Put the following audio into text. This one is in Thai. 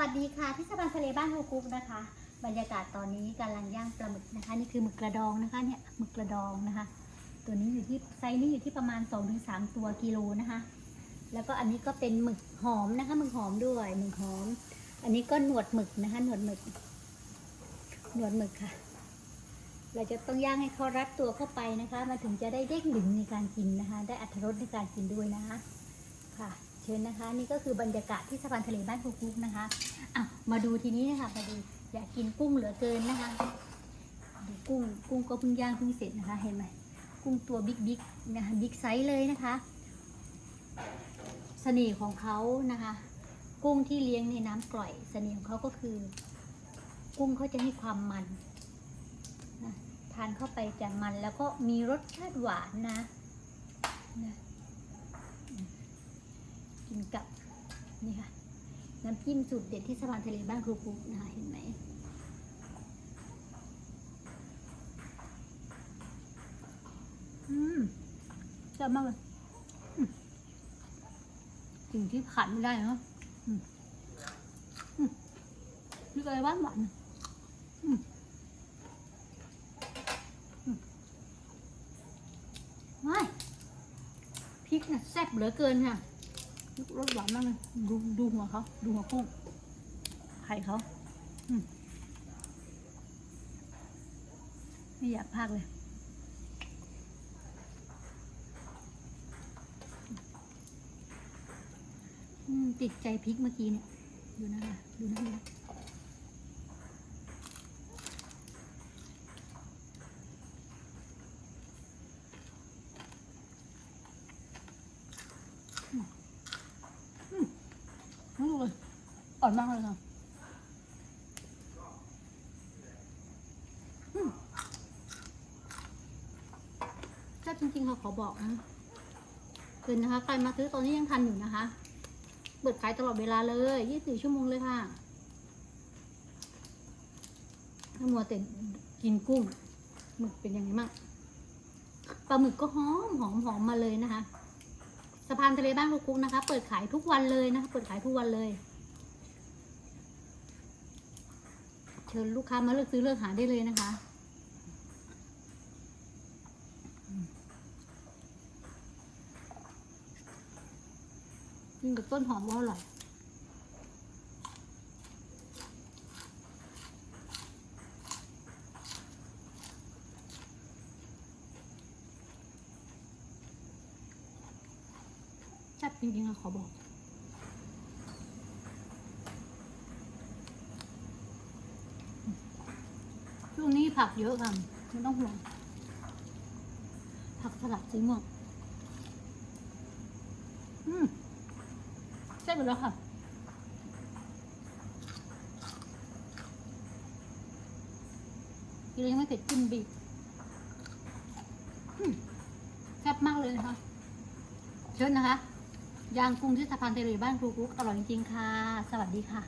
วัสดีค่ะที่สะพานทะเลบ้านฮูกุ๊กนะคะ บรรยากาศตอนนี้กำลังย่างปลาหมึกนะคะ นี่คือหมึกกระดองนะคะเนี่ยหมึกกระดองนะคะ ตัวนี้อยู่ที่ไซส์นี้อยู่ที่ประมาณ 2-3 ตัวกิโลนะคะ แล้วก็อันนี้ก็เป็นหมึกหอมนะคะหมึกหอมด้วยหมึกหอม อันนี้ก็หนวดหมึกนะคะหนวดหมึกหนวดหมึกค่ะ เราจะต้องย่างให้เขารัดตัวเข้าไปนะคะมันถึงจะได้เด้งดึงในการกินนะคะ ได้อัตรสในการกินด้วยนะคะค่ะ ชิญนะคะ นี่ก็คือบรรยากาศที่สะพานทะเลบ้านคุกคุกนะคะอะมาดูทีนี้นะคะมาดูอยากกินกุ้งเหลือเกินนะคะดูกุ้งกุ้งก็เพิ่งย่างเพิ่งเสร็จนะคะ เห็นไหมกุ้งตัวบิ๊กบิ๊กนะคะบิ๊กไซส์เลยนะคะเสน่ห์ของเขานะคะ กุ้งที่เลี้ยงในน้ำกร่อย เสน่ห์ของเขาก็คือ กุ้งเขาจะให้ความมันนะทานเข้าไปจะมันแล้วก็มีรสชาติหวานนะนะ กินกับนี่ค่ะน้ำจิ้มสูตรเด็ดที่สะพานทะเลบ้านครูปุ๊กนะคะเห็นไหมอืมแซ่บมากเลยสิ่งที่ขาดไม่ได้เนาะอืมอืมนี่ก็เลยหวานหวานว้ายพริกน่ะแซ่บเหลือเกินค่ะ รสหวานมากเลยดูดูหัวเขาดูหัวกุ้งไข่เขาไม่อยากพากเลยติดใจพริกเมื่อกี้เนี่ย ดูนะคะ ดูนะดูนะไม่รู้เลย อ่อนมากเลยค่ะแซ่บจริงๆค่ะขอบอกนะเกินนะคะใครมาซื้อตอนนี้ยังทันอยู่นะคะ เปิดขายตลอดเวลาเลย24ชั่วโมงเลยค่ะถ้ามัวแต่กินกุ้งหมึกเป็นยังไงบ้างปลาหมึกก็หอมหอมหอมมาเลยนะคะสะพานทะเลบ้านลูกคุกนะคะ เปิดขายทุกวันเลยนะคะเปิดขายทุกวันเลย เชิญลูกค้ามาเลือกซื้อเลือกหาได้เลยนะคะ กินกับต้นหอมก็อร่อยแซ่บจริงๆอะขอบอก งนี้ผักเยอะค่ะไม่ต้องห่วงผักสลัดสีม่วงอืมแซ่บอยู่แล้วค่ะกินแล้วยังไม่เผ็ดจิ้มบีบแซ่บมากเลยนะคะเชิญนะคะ ยางกุ้งที่สะพานเตลีบ้านครูกุ๊กอร่อยจริงๆค่ะ สวัสดีค่ะ